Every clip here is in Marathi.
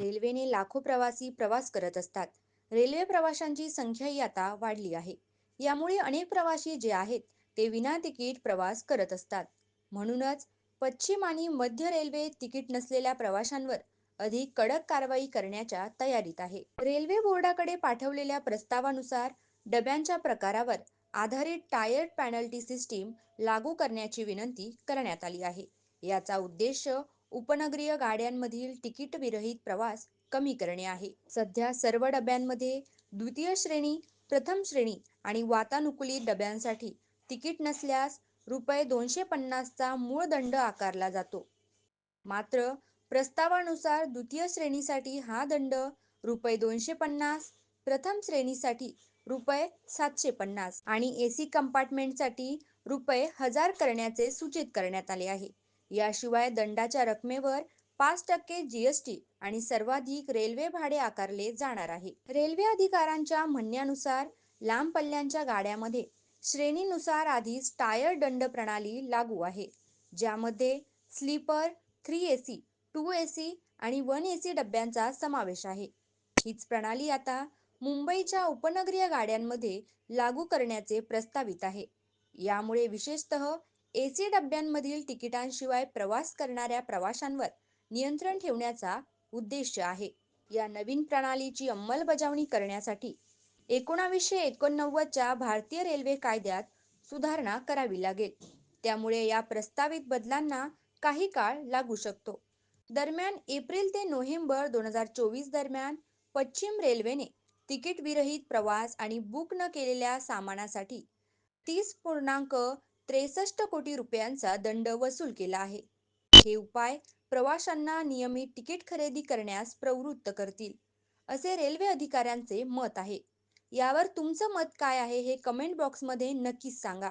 रेल्वेने लाखो प्रवासी प्रवास करत असतात. रेल्वे प्रवाशांची संख्याही आता वाढली आहे. यामुळे अनेक प्रवासी जे आहेत ते विना तिकीट प्रवास करत असतात. म्हणूनच पश्चिम आणि मध्य रेल्वे तिकीट नसलेल्या प्रवाशांवर अधिक कडक कारवाई करण्याच्या तयारीत आहे. रेल्वे बोर्डाकडे पाठवलेल्या प्रस्तावानुसार डब्यांच्या प्रकारावर आधारित टायर्ड पॅनल्टी सिस्टीम लागू करण्याची विनंती करण्यात आली आहे. याचा उद्देश उपनगरीय गाड्यांमधील तिकीट विरहित प्रवास कमी करणे आहे. सध्या सर्व डब्यांमध्ये द्वितीय श्रेणी प्रथम श्रेणी आणि वातानुकूलित डब्यांसाठी तिकीट नसल्यास रुपये दोनशे पन्नासचा मूळ दंड आकारला जातो. मात्र प्रस्तावानुसार द्वितीय श्रेणीसाठी हा दंड रुपये दोनशे पन्नास प्रथम श्रेणीसाठी रुपये सातशे पन्नास आणि ए सी कंपार्टमेंटसाठी रुपये हजार करण्याचे सूचित करण्यात आले आहे. याशिवाय दंडाच्या रकमेवर पाच टक्के जीएसटी आणि सर्वाधिक रेल्वे भाडे आकारले जाणार आहे. रेल्वे अधिकाऱ्यांच्या म्हणण्यानुसार लांब पल्ल्यांच्या गाड्यामध्ये श्रेणीनुसार आधीच टायर दंड प्रणाली लागू आहे ज्यामध्ये sleeper three A C two A C आणि वन ए सी डब्यांचा समावेश आहे. हीच प्रणाली आता मुंबईच्या उपनगरीय गाड्यांमध्ये लागू करण्याचे प्रस्तावित आहे. यामुळे विशेषतः ए सी डब्यांमधील तिकिटांशिवाय प्रवास करणाऱ्या प्रवाशांवर नियंत्रण ठेवण्याचा उद्देश आहे. या नवीन प्रणालीची अंमलबजावणी करण्यासाठी एकोणावीसशे एकोणनव्वदच्या भारतीय रेल्वे कायद्यात सुधारणा करावी लागेल. त्यामुळे या प्रस्तावित बदलांना काही काळ लागू शकतो. दरम्यान एप्रिल ते नोव्हेंबर दोन हजार चोवीस दरम्यान पश्चिम रेल्वेने तिकीट विरहित प्रवास आणि बुक न केलेल्या सामानासाठी तीस पूर्णांक त्रेसष्ट कोटी रुपयांचा दंड वसूल केला आहे. हे उपाय प्रवाशांना नियमित तिकीट खरेदी करण्यास प्रवृत्त करतील असे रेल्वे अधिकाऱ्यांचे मत आहे. यावर तुमचं मत काय आहे हे कमेंट बॉक्समध्ये नक्कीच सांगा.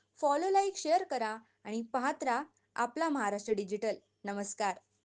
फॉलो लाईक शेअर करा आणि पाहत राहा आपला महाराष्ट्र डिजिटल नमस्कार.